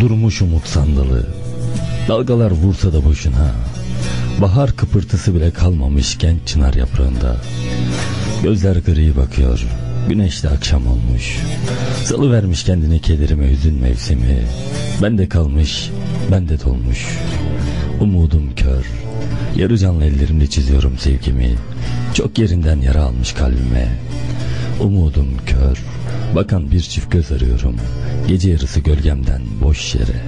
Durmuş umut sandalı. Dalgalar vursa da boşuna. Bahar kıpırtısı bile kalmamış genç çınar yaprağında. Gözler gri bakıyor. Güneş de akşam olmuş. Salı vermiş kendini kederime hüzün mevsimi. Ben de kalmış, ben de dolmuş. Umudum kör. Yarı canlı ellerimle çiziyorum sevgimi. Çok yerinden yara almış kalbime. Umudum kör. Bakan bir çift göz arıyorum. Gece yarısı gölgemden boş yere.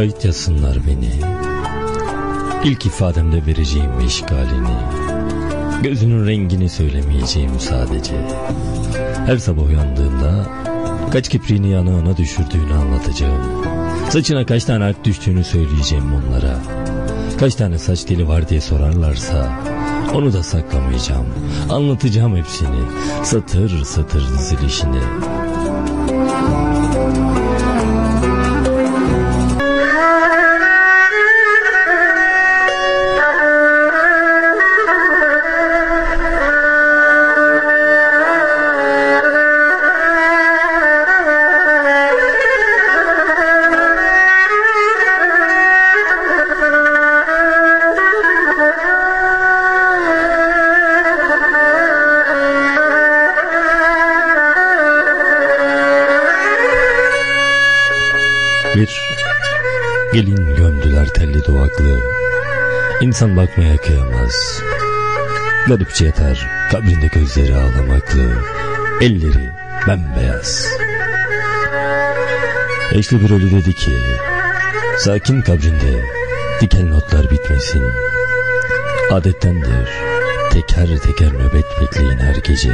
Şahit yazsınlar beni. İlk ifademde vereceğim işgalini Gözünün rengini söylemeyeceğim sadece. Her sabah uyandığında Kaç kipriğini yanağına düşürdüğünü anlatacağım. Saçına kaç tane ak düştüğünü söyleyeceğim onlara. Kaç tane saç teli var diye sorarlarsa Onu da saklamayacağım. Anlatacağım hepsini. Satır satır dizilişini Bir gelin gömdüler telli duvaklı. İnsan bakmaya kıyamaz. Garipçe yeter kabrinde gözleri ağlamaklı. Elleri bembeyaz. Yaşlı bir ölü dedi ki Sakin kabrinde diken notlar bitmesin. Adettendir teker teker nöbet bekleyin her gece.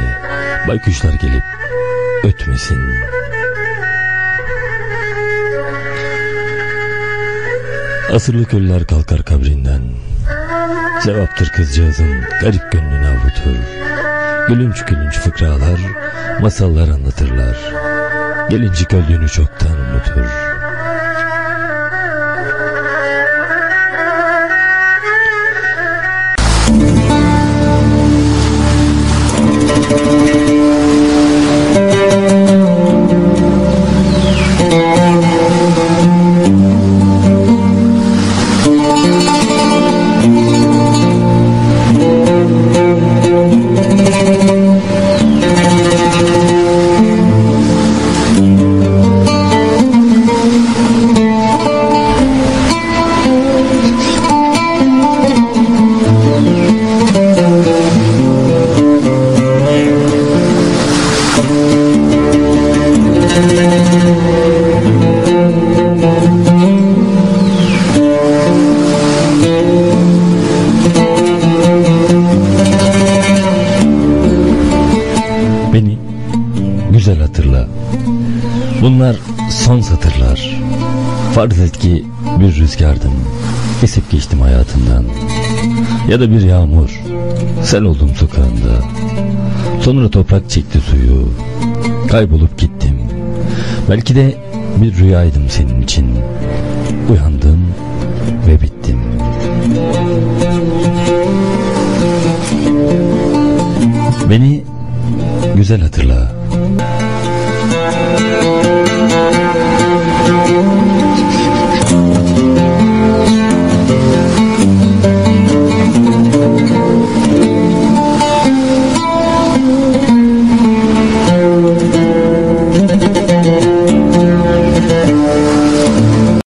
Baykuşlar gelip ötmesin Asırlık ölüler kalkar kabrinden. Sevaptır kızcağızın garip gönlünü avutur. Gülünç gülünç fıkralar Masallar anlatırlar. Gelincik öldüğünü çoktan unutur Bunlar son satırlar. Farz et ki bir rüzgardım. Esip geçtim hayatından. Ya da bir yağmur. Sel oldum sokağında. Sonra toprak çekti suyu. Kaybolup gittim. Belki de bir rüyaydım senin için. Uyandım ve bittim. Beni güzel hatırla.